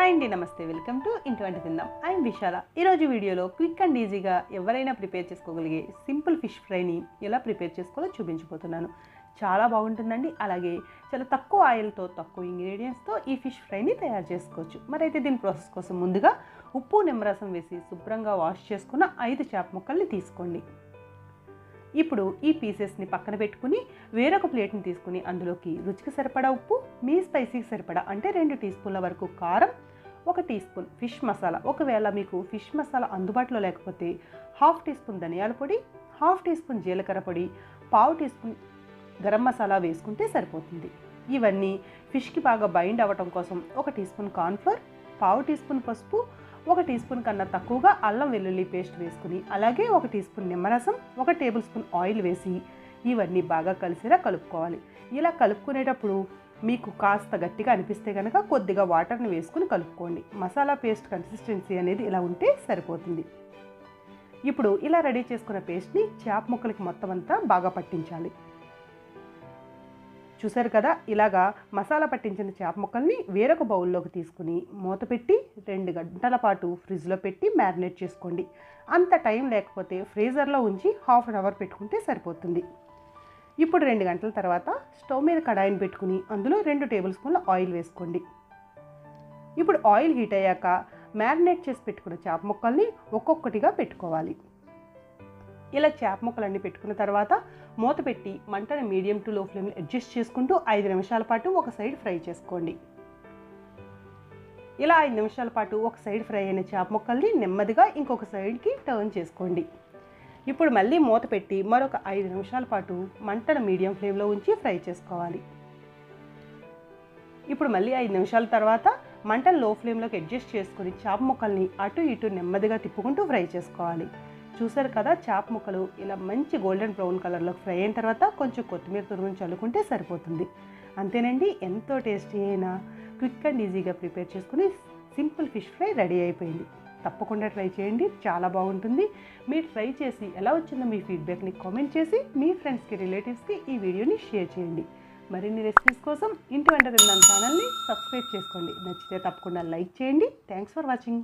Hi అండి నమస్తే. Welcome to ఇంటి వంట తిందాం. ఐఎమ్ విశాల. ఈరోజు వీడియోలో క్విక్ అండ్ ఈజీగా ఎవరైనా ప్రిపేర్ చేసుకోగలిగే సింపుల్ ఫిష్ ఫ్రైని ఎలా ప్రిపేర్ చేసుకోవాలో చూపించబోతున్నాను. చాలా బాగుంటుందండి. అలాగే చాలా తక్కువ ఆయిల్తో తక్కువ ఇంగ్రీడియంట్స్తో ఈ ఫిష్ ఫ్రైని తయారు చేసుకోవచ్చు. మరైతే దీని ప్రాసెస్ కోసం ముందుగా ఉప్పు నిమ్మరసం వేసి శుభ్రంగా వాష్ చేసుకున్న ఐదు చేప ముక్కల్ని తీసుకోండి. ఇప్పుడు ఈ పీసెస్ని పక్కన పెట్టుకుని వేరొక ప్లేట్ని తీసుకుని అందులోకి రుచికి సరిపడా ఉప్పు మీ స్పైసీకి సరిపడా అంటే రెండు టీ స్పూన్ల వరకు కారం ఒక టీ స్పూన్ ఫిష్ మసాలా ఒకవేళ మీకు ఫిష్ మసాలా అందుబాటులో లేకపోతే హాఫ్ టీ స్పూన్ ధనియాల పొడి హాఫ్ టీ స్పూన్ జీలకర్ర పొడి పావు టీ స్పూన్ గరం మసాలా వేసుకుంటే సరిపోతుంది. ఇవన్నీ ఫిష్కి బాగా బైండ్ అవ్వటం కోసం ఒక టీ స్పూన్ కార్న్ఫ్లోర్ పావు టీ స్పూన్ పసుపు ఒక టీ స్పూన్ కన్నా తక్కువగా అల్లం వెల్లుల్లి పేస్ట్ వేసుకుని అలాగే ఒక టీ స్పూన్ నిమ్మరసం ఒక టేబుల్ స్పూన్ ఆయిల్ వేసి ఇవన్నీ బాగా కలిసేలా కలుపుకోవాలి. ఇలా కలుపుకునేటప్పుడు మీకు కాస్త గట్టిగా అనిపిస్తే కనుక కొద్దిగా వాటర్ని వేసుకుని కలుపుకోండి. మసాలా పేస్ట్ కన్సిస్టెన్సీ అనేది ఇలా ఉంటే సరిపోతుంది. ఇప్పుడు ఇలా రెడీ చేసుకున్న పేస్ట్ని చేప ముక్కలకి మొత్తం అంతా బాగా పట్టించాలి. చూశారు కదా ఇలాగా మసాలా పట్టించిన చేప ముక్కల్ని వేరొక బౌల్లోకి తీసుకుని మూత పెట్టి రెండు గంటల పాటు ఫ్రిడ్జ్లో పెట్టి మ్యారినేట్ చేసుకోండి. అంత టైం లేకపోతే ఫ్రీజర్లో ఉంచి హాఫ్ అన్ అవర్ పెట్టుకుంటే సరిపోతుంది. ఇప్పుడు రెండు గంటల తర్వాత స్టవ్ మీద కడాయిని పెట్టుకుని అందులో రెండు టేబుల్ స్పూన్ల ఆయిల్ వేసుకోండి. ఇప్పుడు ఆయిల్ హీట్ అయ్యాక మ్యారినేట్ చేసి పెట్టుకున్న చేప ముక్కల్ని ఒక్కొక్కటిగా పెట్టుకోవాలి. ఇలా చేప ముక్కలన్నీ పెట్టుకున్న తర్వాత మూత పెట్టి మంటను మీడియం టు లో ఫ్లేమ్లో అడ్జస్ట్ చేసుకుంటూ ఐదు నిమిషాల పాటు ఒక సైడ్ ఫ్రై చేసుకోండి. ఇలా ఐదు నిమిషాల పాటు ఒక సైడ్ ఫ్రై అయిన చేప ముక్కల్ని నెమ్మదిగా ఇంకొక సైడ్కి టర్న్ చేసుకోండి. ఇప్పుడు మళ్ళీ మూత పెట్టి మరొక ఐదు నిమిషాల పాటు మంటను మీడియం ఫ్లేమ్లో ఉంచి ఫ్రై చేసుకోవాలి. ఇప్పుడు మళ్ళీ ఐదు నిమిషాల తర్వాత మంటను లో ఫ్లేమ్లోకి అడ్జస్ట్ చేసుకొని చేప ముక్కల్ని అటు ఇటు నెమ్మదిగా తిప్పుకుంటూ ఫ్రై చేసుకోవాలి. చూసారు కదా చేప ముక్కలు ఇలా మంచి గోల్డెన్ బ్రౌన్ కలర్లో ఫ్రై అయిన తర్వాత కొంచెం కొత్తిమీర తురుముని చల్లుకుంటే సరిపోతుంది. అంతేనండి ఎంతో టేస్టీ అయినా క్విక్ అండ్ ఈజీగా ప్రిపేర్ చేసుకుని సింపుల్ ఫిష్ ఫ్రై రెడీ అయిపోయింది. తప్పకుండా ట్రై చేయండి చాలా బాగుంటుంది. మీరు ట్రై చేసి ఎలా వచ్చిందో మీ ఫీడ్బ్యాక్ని కామెంట్ చేసి మీ ఫ్రెండ్స్కి రిలేటివ్స్కి ఈ వీడియోని షేర్ చేయండి. మరిన్ని రెసిపీస్ కోసం ఇంటి వెంట తిన్నాను ఛానల్ని సబ్స్క్రైబ్ చేసుకోండి. నచ్చితే తప్పకుండా లైక్ చేయండి. Thanks for watching.